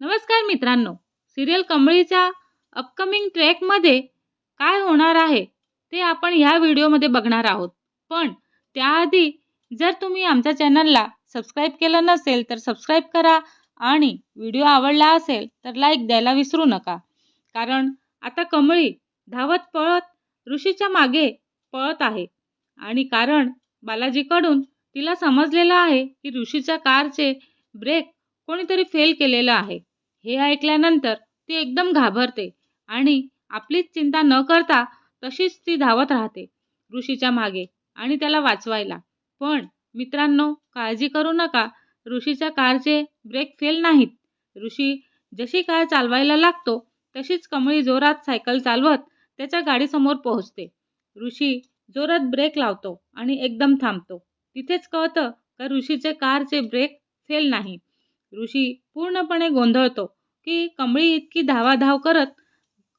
नमस्कार मित्रांनो. Serial कमळीच्या upcoming ट्रॅकमध्ये काय होणार आहे ते आपण ह्या व्हिडिओमध्ये बघणार आहोत. पण त्याआधी जर तुम्ही आमच्या चॅनलला सबस्क्राईब केलं नसेल तर सबस्क्राईब करा आणि व्हिडिओ आवडला असेल तर लाईक द्यायला विसरू नका. कारण आता कमळी धावत पळत ऋषीच्या मागे पळत आहे. आणि कारण बालाजीकडून तिला समजलेलं आहे की ऋषीच्या कारचे ब्रेक कोणीतरी फेल केलेलं आहे. हे ऐकल्यानंतर ती एकदम घाबरते आणि आपलीच चिंता न करता तशीच ती धावत राहते. ऋषीच्या मागे आणि त्याला वाचवायला. पण मित्रांनो काळजी करू नका. ऋषीच्या कारचे ब्रेक फेल नाहीत. ऋषी जशी कार चालवायला लागतो तशीच कमळी जोरात सायकल चालवत त्याच्या गाडीसमोर पोहोचते. ऋषी जोरात ब्रेक लावतो आणि एकदम थांबतो. तिथेच कळतं का ऋषीचे कारचे ब्रेक फेल नाही. ऋषी पूर्णपणे गोंधळतो. की कमळी इतकी धावाधाव करत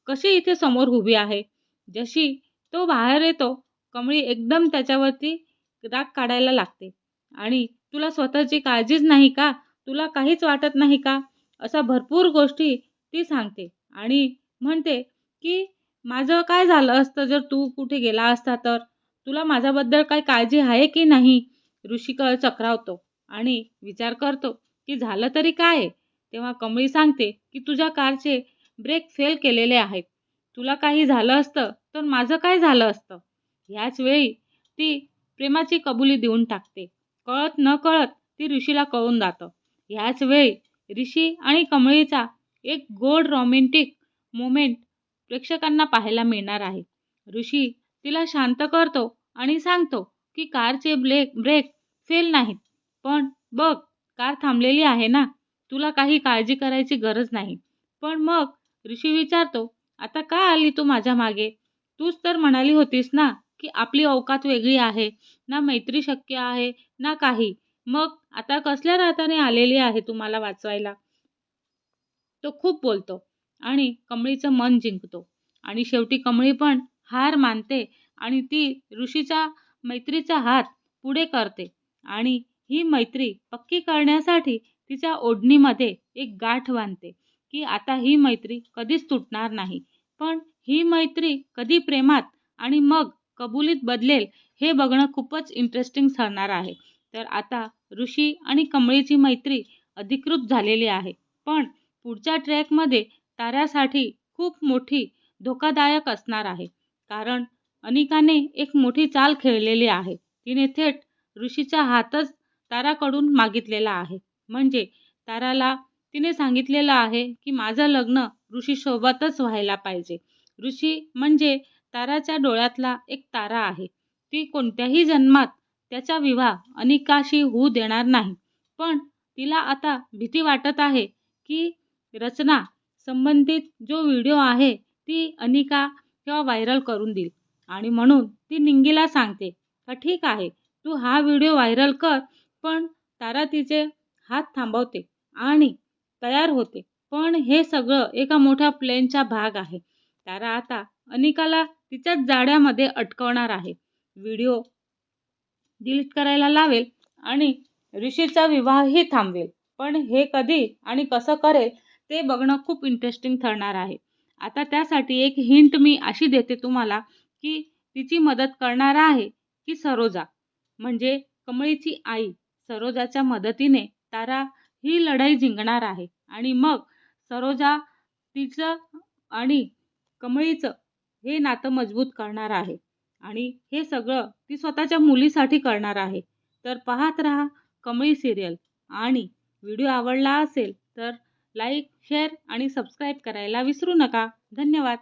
कशी इथे समोर उभी आहे? जशी तो बाहेर येतो कमळी एकदम त्याच्यावरती राग काढायला लागते. आणि तुला स्वतःची काळजीच नाही का? तुला काहीच वाटत नाही का? असा भरपूर गोष्टी ती सांगते. आणि म्हणते की माझं काय झालं असतं जर तू कुठे गेला असता तर? तुला माझ्याबद्दल काय काळजी आहे की नाही? ऋषिक चक्रावतो आणि विचार करतो की झालं तरी काय? तेव्हा कमळी सांगते की तुझ्या कारचे ब्रेक फेल केलेले आहेत. तुला काही झालं असतं तर माझं काय झालं असतं? ह्याच वेळी ती प्रेमाची कबुली देऊन टाकते. कळत न कळत ती ऋषीला कळून जातं. ह्याच वेळी ऋषी आणि कमळीचा एक गोड रॉमेंटिक मोमेंट प्रेक्षकांना पाहायला मिळणार आहे. ऋषी तिला शांत करतो आणि सांगतो की कारचे ब्रेक ब्रेक फेल नाहीत. पण बघ कार थांबलेली आहे ना? तुला काही काळजी करायची गरज नाही. पण मग ऋषी विचारतो आता का आली तू माझ्या मागे? तूच तर म्हणाली होतीस ना की आपली अवकात वेगळी आहे ना मैत्री शक्य आहे ना काही. मग आता कसल्या राहताने आलेली आहे तुम्हाला वाचवायला? तो खूप बोलतो आणि कमळीचं मन जिंकतो. आणि शेवटी कमळी पण हार मानते आणि ती ऋषीचा मैत्रीचा हात पुढे करते. आणि ही मैत्री पक्की करण्यासाठी तिच्या ओढणीमध्ये एक गाठ बांधते की आता ही मैत्री कधीच तुटणार नाही. पण ही मैत्री कधी प्रेमात आणि मग कबुलीत बदलेल हे बघणं खूपच इंटरेस्टिंग ठरणार आहे. तर आता ऋषी आणि कमळीची मैत्री अधिकृत झालेली आहे. पण पुढच्या ट्रॅकमध्ये ताऱ्यासाठी खूप मोठी धोकादायक असणार आहे. कारण अनिकाने एक मोठी चाल खेळलेली आहे. तिने थेट ऋषीचा हातच ताराकडून मागितलेला आहे. म्हणजे ताराला तिने सांगितलेलं आहे की माझं लग्न ऋषीसोबतच व्हायला पाहिजे. ऋषी म्हणजे ताराच्या डोळ्यातला एक तारा आहे. ती कोणत्याही जन्मात त्याचा विवाह अनिकाशी होऊ देणार नाही. पण तिला आता भीती वाटत आहे की रचना संबंधित जो व्हिडिओ आहे ती अनिका किंवा व्हायरल करून देईल. आणि म्हणून ती निंगीला सांगते का ठीक आहे तू हा व्हिडिओ व्हायरल कर पण तारा तिचे हात थांबवते आणि तयार होते. पण हे सगळं एका मोठ्या प्लेनचा भाग आहे. तारा आता अनिकाला तिच्याच जाड्यामध्ये अटकवणार आहे. व्हिडिओ डिलीट करायला लावेल आणि ऋषीचा विवाहही थांबवेल. पण हे कधी आणि कसं करेल ते बघणं खूप इंटरेस्टिंग ठरणार आहे. आता त्यासाठी एक हिंट मी अशी देते तुम्हाला की तिची मदत करणार आहे की सरोजा. म्हणजे कमळीची आई सरोजाच्या मदतीने तारा ही लढाई जिंकणार आहे. आणि मग सरोजा तिचं आणि कमळीचं हे नातं मजबूत करणार आहे. आणि हे सगळं ती स्वतःच्या मुलीसाठी करणार आहे. तर पाहत राहा कमळी सिरियल आणि व्हिडिओ आवडला असेल तर लाईक शेअर आणि सबस्क्राईब करायला विसरू नका. धन्यवाद.